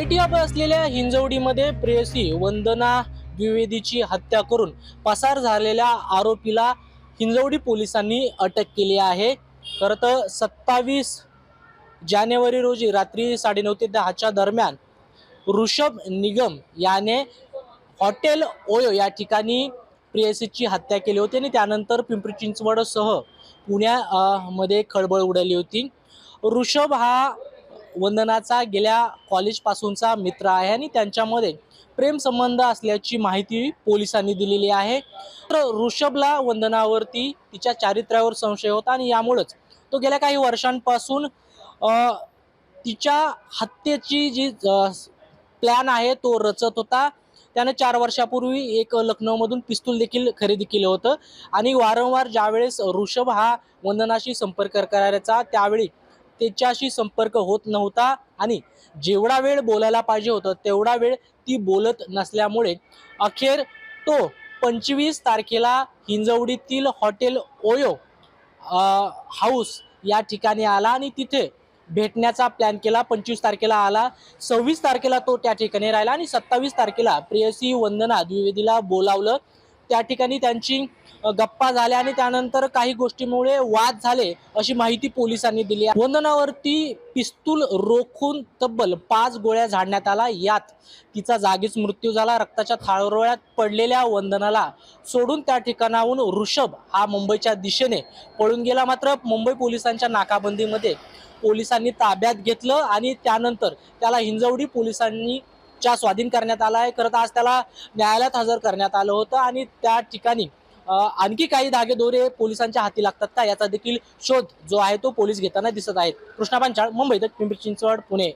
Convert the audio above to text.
पट्टीयाप असलेल्या हिंजवडीमध्ये प्रेयसी वंदना द्विवेदीची हत्या करून पसार झालेल्या आरोपीला हिंजवडी पोलिसांनी अटक केली आहे. खरं तर सत्तावीस जानेवारी रोजी रात्री साडेनऊ ते दहाच्या दरम्यान ऋषभ निगम याने हॉटेल ओयो या ठिकाणी प्रेयसीची हत्या केली होती आणि त्यानंतर पिंपरी चिंचवडसह पुण्यामध्ये खळबळ उडाली होती. ऋषभ हा वंदनाचा गेल्या कॉलेजपासूनचा मित्र आहे आणि त्यांच्यामध्ये प्रेमसंबंध असल्याची माहिती पोलिसांनी दिलेली आहे. तर ऋषभला वंदनावरती तिच्या चारित्र्यावर संशय होता आणि यामुळंच तो गेल्या काही वर्षांपासून तिच्या हत्येची जी प्लॅन आहे तो रचत होता. त्यानं चार वर्षापूर्वी एक लखनौमधून पिस्तूल देखील खरेदी केलं होतं. आणि वारंवार ज्यावेळेस ऋषभ हा वंदनाशी संपर्क करायचा त्यावेळी त्याच्याशी संपर्क होत नव्हता आणि जेवढा वेळ बोलायला पाहिजे होतं तेवढा वेळ ती बोलत नसल्यामुळे अखेर तो पंचवीस तारखेला हिंजवडीतील हॉटेल ओयो हाऊस या ठिकाणी आला आणि तिथे भेटण्याचा प्लॅन केला. पंचवीस तारखेला आला सव्वीस तारखेला तो त्या ठिकाणी राहिला आणि सत्तावीस तारखेला प्रेयसी वंदना द्विवेदीला बोलावलं. त्या ठिकाणी त्यांची गप्पा झाल्या आणि त्यानंतर काही गोष्टीमुळे वाद झाले अशी माहिती पोलिसांनी दिली आहे. वंदनावरती पिस्तूल रोखून तब्बल पाच गोळ्या झाडण्यात आला. यात तिचा जागीच मृत्यू झाला. रक्ताच्या थाळरोळ्यात पडलेल्या वंदनाला सोडून त्या ठिकाणाहून ऋषभ हा मुंबईच्या दिशेने पळून गेला. मात्र मुंबई पोलिसांच्या नाकाबंदीमध्ये पोलिसांनी ताब्यात घेतलं आणि त्यानंतर त्याला हिंजवडी पोलिसांनी च्या स्वाधीन करण्यात आला आहे. खरं तर आज त्याला न्यायालयात हजर करण्यात आलं होतं आणि त्या ठिकाणी आणखी काही धागेदोरे पोलिसांच्या हाती लागतात का याचा देखील शोध जो आहे तो पोलीस घेताना दिसत आहेत. कृष्णा पांचाळ मुंबईत पिंपरी चिंचवड पुणे.